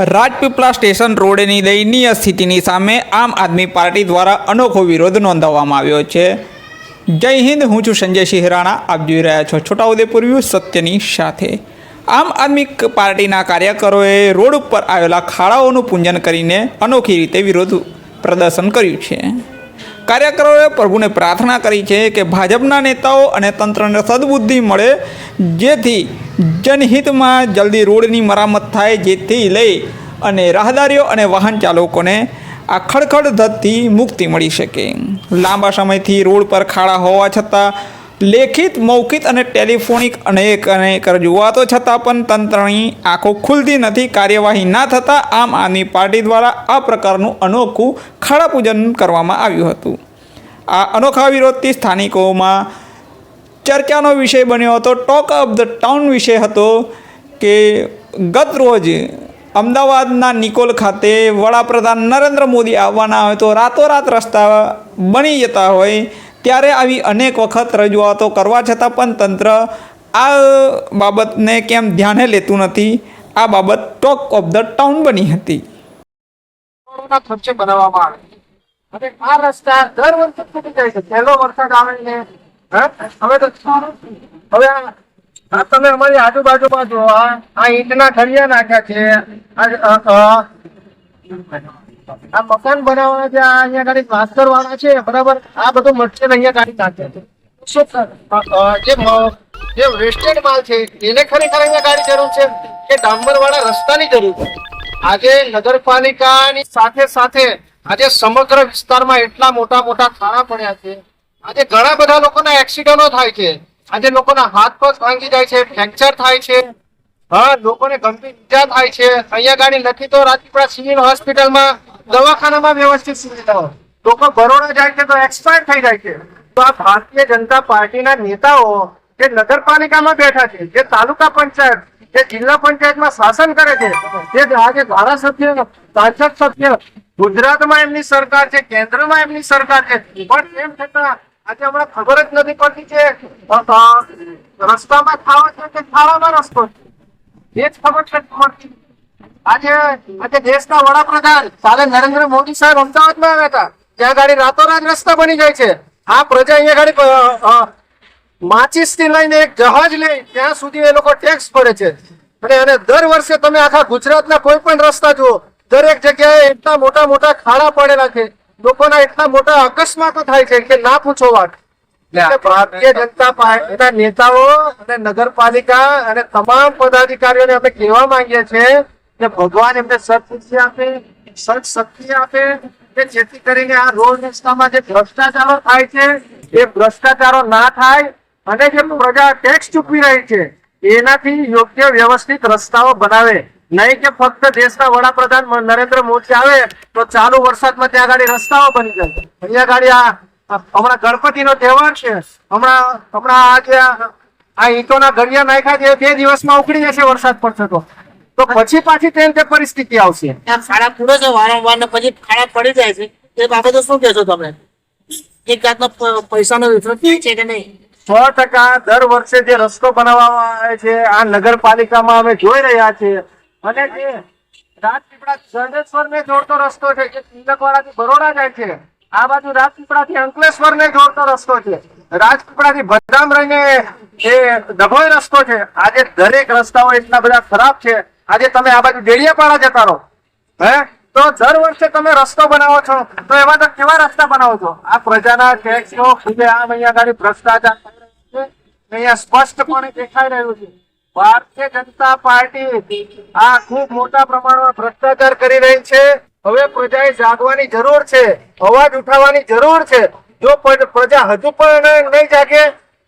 Rajpipla station રોડની દયનીય સ્થિતિની સામે આમ આદમી પાર્ટી દ્વારા અનોખો વિરોધ નોંધાવવામાં આવ્યો છે. જય હિન્દ, હું છું સંજય સિંહ રાણા આપ જોઈ રહ્યા છો છોટાઉદેપુર વ્યૂ સત્યની સાથે. આમ આદમી પાર્ટીના કાર્યકરોએ રોડ ઉપર આવેલા ખાડાઓનું પૂજન કરીને અનોખી રીતે વિરોધ પ્રદર્શન કર્યું છે. કાર્યકરોએ પ્રભુને પ્રાર્થના કરી છે કે ભાજપના નેતાઓ અને તંત્રને સદબુદ્ધિ મળે, જેથી જનહિતમાં જલ્દી રોડની મરામત થાય, જેથી લઈ અને રાહદારીઓ અને વાહન ચાલકોને આ ખડખડ ધતથી મુક્તિ મળી શકે. લાંબા સમયથી રોડ પર ખાડા હોવા છતાં લેખિત, મૌખિત અને ટેલિફોનિક અનેક અનેક રજૂઆતો છતાં પણ તંત્રની આંખો ખુલતી નથી, કાર્યવાહી ના થતાં આમ આદમી પાર્ટી દ્વારા આ પ્રકારનું અનોખું ખાડા પૂજન કરવામાં આવ્યું હતું. આ અનોખા વિરોધથી સ્થાનિકોમાં ચર્ચાનો વિષય બન્યો હતો, ટોક ઓફ ધ ટાઉન વિષય હતો કે ગત રોજ અમદાવાદના નિકોલ ખાતે વડાપ્રધાન નરેન્દ્ર મોદી આવવાના હોય તો રાતોરાત રસ્તા બની જતા હોય ત્યારે આવી અનેક વખત રજૂઆતો કરવા છતાં પણ તંત્ર આ બાબતને કેમ ધ્યાને લેતું નથી? આ બાબત ટોક ઓફ ધ ટાઉન બની હતી. બનાવવામાં આવે છે. પહેલો? હવે તો હવે તમે અમારી આજુબાજુમાં જો આ ઈંટના ઠળિયા નાખ્યા છે. આ મકાન બનાવવાના આ અહીંયા ગાડી માસ્ટર વાળા છે, બરાબર? આ બધું મટીરિયલ અહીંયા ગાડી નાખ્યા છે. જે જે વેસ્ટેડ માલ છે, એને ખરેખર અહીંયા ગાડી જરૂર છે? કે ડાંબર વાળા રસ્તાની જરૂર છે? આજે નગરપાલિકાની સાથે સાથે આજે સમગ્ર વિસ્તારમાં એટલા મોટા મોટા થાણા પડ્યા છે. આજે ઘણા બધા લોકોના એક્સિડન્ટો થાય છે. આજે લોકોના હાથ પગ ભાંગી જાય છે ફ્રેક્ચર થાય છે. હા, લોકોને ગંભીર ઈજા થાય છે. અહીંયા ગાડી નથી તો રાજપીપળા સિવિલ હોસ્પિટલમાં દવાખાનામાં વ્યવસ્થિત સુવિધાઓ લોકો બરોડા જાય છે તો એક્સપાયર થઈ જાય છે. તો આ ભારતીય જનતા પાર્ટીના નેતાઓ જે નગરપાલિકામાં બેઠા છે જે તાલુકા પંચાયત જે જિલ્લા પંચાયતમાં શાસન કરે છે જે આજે ધારાસભ્ય સાંસદ સભ્ય ગુજરાતમાં એમની સરકાર છે કેન્દ્રમાં એમની સરકાર છે પણ તેમ છતાં આજે હમણાં ખબર જ નથી પડતી અ, રસ્તામાં ખાવા છે કે ખાવામાં રસ્તો છે. એ જ ખબર નથી પડતી. આજે આજે દેશના વડાપ્રધાન કાલે નરેન્દ્ર મોદી સાહેબ અમદાવાદમાં આવ્યા હતા ત્યાં ગાડી રાતોરાત રસ્તા બની જાય છે. આ પ્રજા અહીંયા ગાડી માચીસથી લઈને એક જહાજ લે ત્યાં સુધી એ લોકો ટેક્સ ભરે છે. અને અને દર વર્ષે તમે આખા ગુજરાતના કોઈ પણ રસ્તા જુઓ દરેક જગ્યાએ એટલા મોટા મોટા ખાડા પડેલા છે. લોકોના એટલા મોટા અકસ્માતો થાય છે કે ના પૂછો વાત. ભારતીય જનતા પાર્ટીના નેતાઓ અને નગરપાલિકા અને તમામ પદાધિકારીઓને અમે કહેવા માંગીએ છીએ કે ભગવાન એમને સદબુદ્ધિ આપે સદ શક્તિ આપે, કે જેથી કરીને આ રોડ રસ્તામાં જે ભ્રષ્ટાચારો થાય છે, એ ભ્રષ્ટાચારો ના થાય અને જે પ્રજા ટેક્સ ચૂકવી રહી છે, એનાથી યોગ્ય વ્યવસ્થિત રસ્તાઓ બનાવે. નહીં કે ફક્ત દેશના વડાપ્રધાન નરેન્દ્ર મોદી આવે તો ચાલુ વરસાદમાં ત્યાં ગાડી રસ્તાઓ બની જાય. અહીંયા ગાડી આ હમણાં ગણપતિનો તહેવાર છે. હમણાં હમણાં આ જે આ ઈંટોના ગળિયા નાખ્યા છે બે દિવસમાં ઉકળી જશે વરસાદ પડશે તો. તો પછી પાછી તેમ તે પરિસ્થિતિ આવશે. ખાડા પૂરે છે વારંવાર ને પછી ખાડા પડી જાય છે. એ બાબતે શું કહેશો તમે? એક જાતનો પૈસાનો વિતરણ છે કે નહીં? સો ટકા દર વર્ષે જે રસ્તો બનાવવામાં આવે છે આ નગરપાલિકામાં અમે જોઈ રહ્યા છીએ. અને જે રાજપીપળા જડેશ્વર ને જોડતો રસ્તો છે જે તિલકવાડા થી બરોડા જાય છે આ બાજુ રાજપીપળા થી અંકલેશ્વર ને જોડતો રસ્તો છે. રાજપીપળા થી બદામ રહીને એ ડભોઈ રસ્તો છે. આજે દરેક રસ્તાઓ એટલા બધા ખરાબ છે આજે તમે આ બાજુ ડેડિયાપાડા જતા રહો. હે? તો દર વર્ષે તમે રસ્તો બનાવો છો. તો એવા તો કેવા રસ્તા બનાવો છો? આ પ્રજાના ટેક્સ નો ખુદે આમ અહીંયા આગળ ભ્રષ્ટાચાર અહીંયા સ્પષ્ટપણે દેખાઈ રહ્યું છે. ભારતીય જનતા પાર્ટી આ ખૂબ મોટા પ્રમાણમાં ભ્રષ્ટાચાર કરી રહી છે. હવે પ્રજાએ જાગવાની જરૂર છે. અવાજ ઉઠાવવાની જરૂર છે. જો પ્રજા હજુ પણ નહીં જાગે,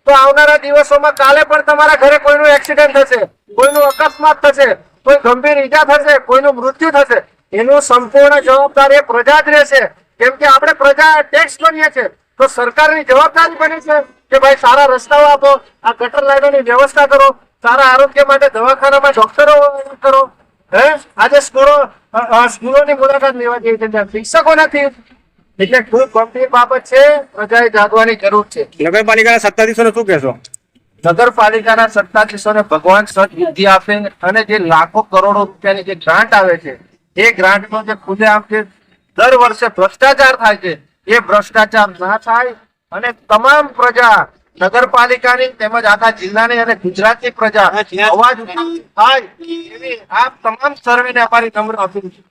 તો આવનારા દિવસોમાં કાલે પણ તમારા ઘરે કોઈનું એક્સિડન્ટ થશે. કોઈનું અકસ્માત થશે. કોઈ ગંભીર ઈજા થશે, કોઈનું મૃત્યુ થશે, એનું સંપૂર્ણ જવાબદાર એ પ્રજા જ રહેશે. કેમ કે આપણે પ્રજા ટેક્સ ભરીએ છીએ. તો સરકારની જવાબદારી બની છે કે ભાઈ સારા રસ્તાઓ આપો, આ ગટર લાઈનોની વ્યવસ્થા કરો, સારા આરોગ્ય માટે દવાખાનામાં ડોક્ટરો કરો. હે? આજે સ્કૂલો સ્કૂલોની મુલાકાત લેવા જઈએ છે ત્યાં શિક્ષકો નથી. એટલે ખૂબ ગંભીર બાબત છે, પ્રજાએ જાગવાની જરૂર છે. નગરપાલિકાના સત્તાધીશોને શું કહેશો? નગરપાલિકાના સત્તાધીશોને ભગવાન સદબુદ્ધિ આપે અને જે લાખો કરોડો રૂપિયાની જે ગ્રાન્ટ આવે છે એ ગ્રાન્ટનો જે ખુલ્લેઆમ જે દર વર્ષે ભ્રષ્ટાચાર થાય છે એ ભ્રષ્ટાચાર ના થાય અને તમામ પ્રજા નગરપાલિકાની તેમજ આખા જિલ્લાની અને ગુજરાતની પ્રજા અવાજ થાય એવી આ તમામ સર્વેને અમારી નમ્ર અપીલ છે.